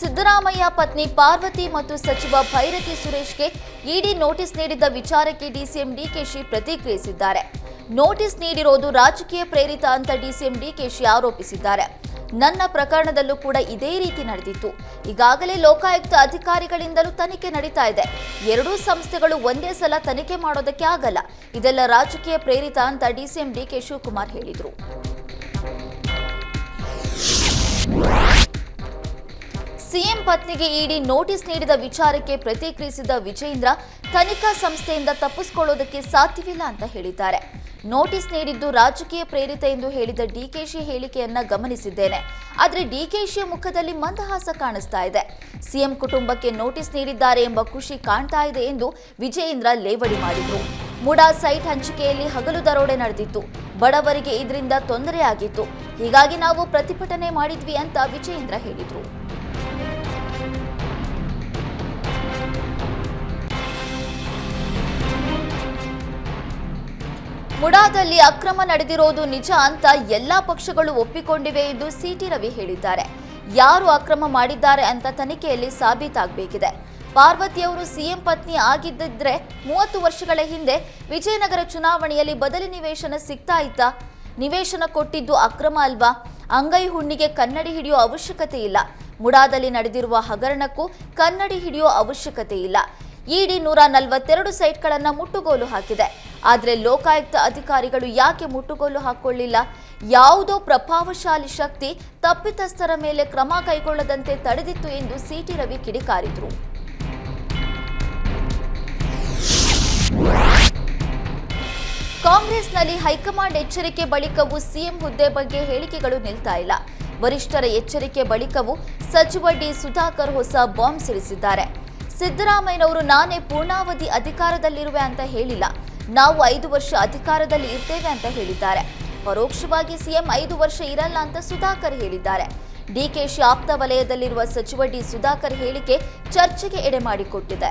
ಸಿದ್ದರಾಮಯ್ಯ ಪತ್ನಿ ಪಾರ್ವತಿ ಮತ್ತು ಸಚಿವ ಭೈರತಿ ಸುರೇಶ್ಗೆ ಇಡಿ ನೋಟಿಸ್ ನೀಡಿದ್ದ ವಿಚಾರಕ್ಕೆ ಡಿಸಿಎಂ ಡಿಕೆಶಿ ಪ್ರತಿಕ್ರಿಯಿಸಿದ್ದಾರೆ. ನೋಟಿಸ್ ನೀಡಿರೋದು ರಾಜಕೀಯ ಪ್ರೇರಿತ ಅಂತ ಡಿಸಿಎಂ ಡಿಕೆಶಿ ಆರೋಪಿಸಿದ್ದಾರೆ. ನನ್ನ ಪ್ರಕರಣದಲ್ಲೂ ಕೂಡ ಇದೇ ರೀತಿ ನಡೆದಿತ್ತು. ಈಗಾಗಲೇ ಲೋಕಾಯುಕ್ತ ಅಧಿಕಾರಿಗಳಿಂದಲೂ ತನಿಖೆ ನಡೀತಾ ಇದೆ. ಎರಡೂ ಸಂಸ್ಥೆಗಳು ಒಂದೇ ಸಲ ತನಿಖೆ ಮಾಡೋದಕ್ಕೆ ಆಗಲ್ಲ. ಇದೆಲ್ಲ ರಾಜಕೀಯ ಪ್ರೇರಿತ ಅಂತ ಡಿಸಿಎಂ ಡಿಕೆ ಶಿವಕುಮಾರ್ ಹೇಳಿದರು. ಸಿಎಂ ಪತ್ನಿಗೆ ಇಡಿ ನೋಟಿಸ್ ನೀಡಿದ ವಿಚಾರಕ್ಕೆ ಪ್ರತಿಕ್ರಿಯಿಸಿದ ವಿಜೇಂದ್ರ ತನಿಖಾ ಸಂಸ್ಥೆಯಿಂದ ತಪ್ಪಿಸಿಕೊಳ್ಳೋದಕ್ಕೆ ಸಾಧ್ಯವಿಲ್ಲ ಅಂತ ಹೇಳಿದ್ದಾರೆ. ನೋಟಿಸ್ ನೀಡಿದ್ದು ರಾಜಕೀಯ ಪ್ರೇರಿತ ಎಂದು ಹೇಳಿದ ಡಿಕೆಶಿ ಹೇಳಿಕೆಯನ್ನ ಗಮನಿಸಿದ್ದೇನೆ. ಆದರೆ ಡಿಕೆಶಿಯ ಮುಖದಲ್ಲಿ ಮಂದಹಾಸ ಕಾಣಿಸ್ತಾ ಇದೆ. ಸಿಎಂ ಕುಟುಂಬಕ್ಕೆ ನೋಟಿಸ್ ನೀಡಿದ್ದಾರೆ ಎಂಬ ಖುಷಿ ಕಾಣ್ತಾ ಇದೆ ಎಂದು ವಿಜಯೇಂದ್ರ ಲೇವಡಿ ಮಾಡಿದರು. ಮುಡಾ ಸೈಟ್ ಹಂಚಿಕೆಯಲ್ಲಿ ಹಗಲು ದರೋಡೆ ನಡೆದಿತ್ತು. ಬಡವರಿಗೆ ಇದರಿಂದ ತೊಂದರೆಯಾಗಿತ್ತು ಹೀಗಾಗಿ ನಾವು ಪ್ರತಿಭಟನೆ ಮಾಡಿದ್ವಿ ಅಂತ ವಿಜಯೇಂದ್ರ ಹೇಳಿದ್ರು. ಮುಡಾದಲ್ಲಿ ಅಕ್ರಮ ನಡೆದಿರೋದು ನಿಜ ಅಂತ ಎಲ್ಲಾ ಪಕ್ಷಗಳು ಒಪ್ಪಿಕೊಂಡಿವೆ ಎಂದು ಸಿಟಿ ರವಿ ಹೇಳಿದ್ದಾರೆ. ಯಾರು ಅಕ್ರಮ ಮಾಡಿದ್ದಾರೆ ಅಂತ ತನಿಖೆಯಲ್ಲಿ ಸಾಬೀತಾಗಬೇಕಿದೆ. ಪಾರ್ವತಿಯವರು ಸಿಎಂ ಪತ್ನಿ ಆಗಿದ್ದಿದ್ರೆ ಮೂವತ್ತು ವರ್ಷಗಳ ಹಿಂದೆ ವಿಜಯನಗರ ಚುನಾವಣೆಯಲ್ಲಿ ಬದಲಿ ನಿವೇಶನ ಸಿಗ್ತಾ ಇತ್ತಾ? ನಿವೇಶನ ಕೊಟ್ಟಿದ್ದು ಅಕ್ರಮ ಅಲ್ವಾ? ಅಂಗೈ ಹುಣ್ಣಿಗೆ ಕನ್ನಡಿ ಹಿಡಿಯೋ ಅವಶ್ಯಕತೆ ಇಲ್ಲ. ಮುಡಾದಲ್ಲಿ ನಡೆದಿರುವ ಹಗರಣಕ್ಕೂ ಕನ್ನಡಿ ಹಿಡಿಯೋ ಅವಶ್ಯಕತೆ ಇಲ್ಲ. ಇಡಿ ನೂರ ನಲವತ್ತೆರಡು ಸೈಟ್ಗಳನ್ನ ಮುಟ್ಟುಗೋಲು ಹಾಕಿದೆ. ಆದರೆ ಲೋಕಾಯುಕ್ತ ಅಧಿಕಾರಿಗಳು ಯಾಕೆ ಮುಟ್ಟುಗೋಲು ಹಾಕೊಳ್ಳಿಲ್ಲ ಯಾವುದೋ ಪ್ರಭಾವಶಾಲಿ ಶಕ್ತಿ ತಪ್ಪಿತಸ್ಥರ ಮೇಲೆ ಕ್ರಮ ಕೈಗೊಳ್ಳದಂತೆ ತಡೆದಿತ್ತು ಎಂದು ಸಿಟಿ ರವಿ ಕಿಡಿಕಾರಿದ್ರು. ಕಾಂಗ್ರೆಸ್ನಲ್ಲಿ ಹೈಕಮಾಂಡ್ ಎಚ್ಚರಿಕೆ ಬಳಿಕವೂ ಸಿಎಂ ಹುದ್ದೆ ಬಗ್ಗೆ ಹೇಳಿಕೆಗಳು ನಿಲ್ತಾ ಇಲ್ಲ. ವರಿಷ್ಠರ ಎಚ್ಚರಿಕೆ ಬಳಿಕವೂ ಸಚಿವ ಡಿ ಸುಧಾಕರ್ ಹೊಸ ಬಾಂಬ್ ಸಿಡಿಸಿದ್ದಾರೆ. ಸಿದ್ದರಾಮಯ್ಯನವರು, ನಾನೇ ಪೂರ್ಣಾವಧಿ ಅಧಿಕಾರದಲ್ಲಿರುವೆ ಅಂತ ಹೇಳಿಲ್ಲ. ನಾವು ಐದು ವರ್ಷ ಅಧಿಕಾರದಲ್ಲಿ ಇರ್ತೇವೆ ಅಂತ ಹೇಳಿದ್ದಾರೆ. ಪರೋಕ್ಷವಾಗಿ ಸಿಎಂ ಐದು ವರ್ಷ ಇರಲ್ಲ ಅಂತ ಸುಧಾಕರ್ ಹೇಳಿದ್ದಾರೆ. ಡಿಕೆಶಿ ಆಪ್ತ ವಲಯದಲ್ಲಿರುವ ಸಚಿವ ಡಿ ಸುಧಾಕರ್ ಹೇಳಿಕೆ ಚರ್ಚೆಗೆ ಎಡೆ ಮಾಡಿಕೊಟ್ಟಿದೆ.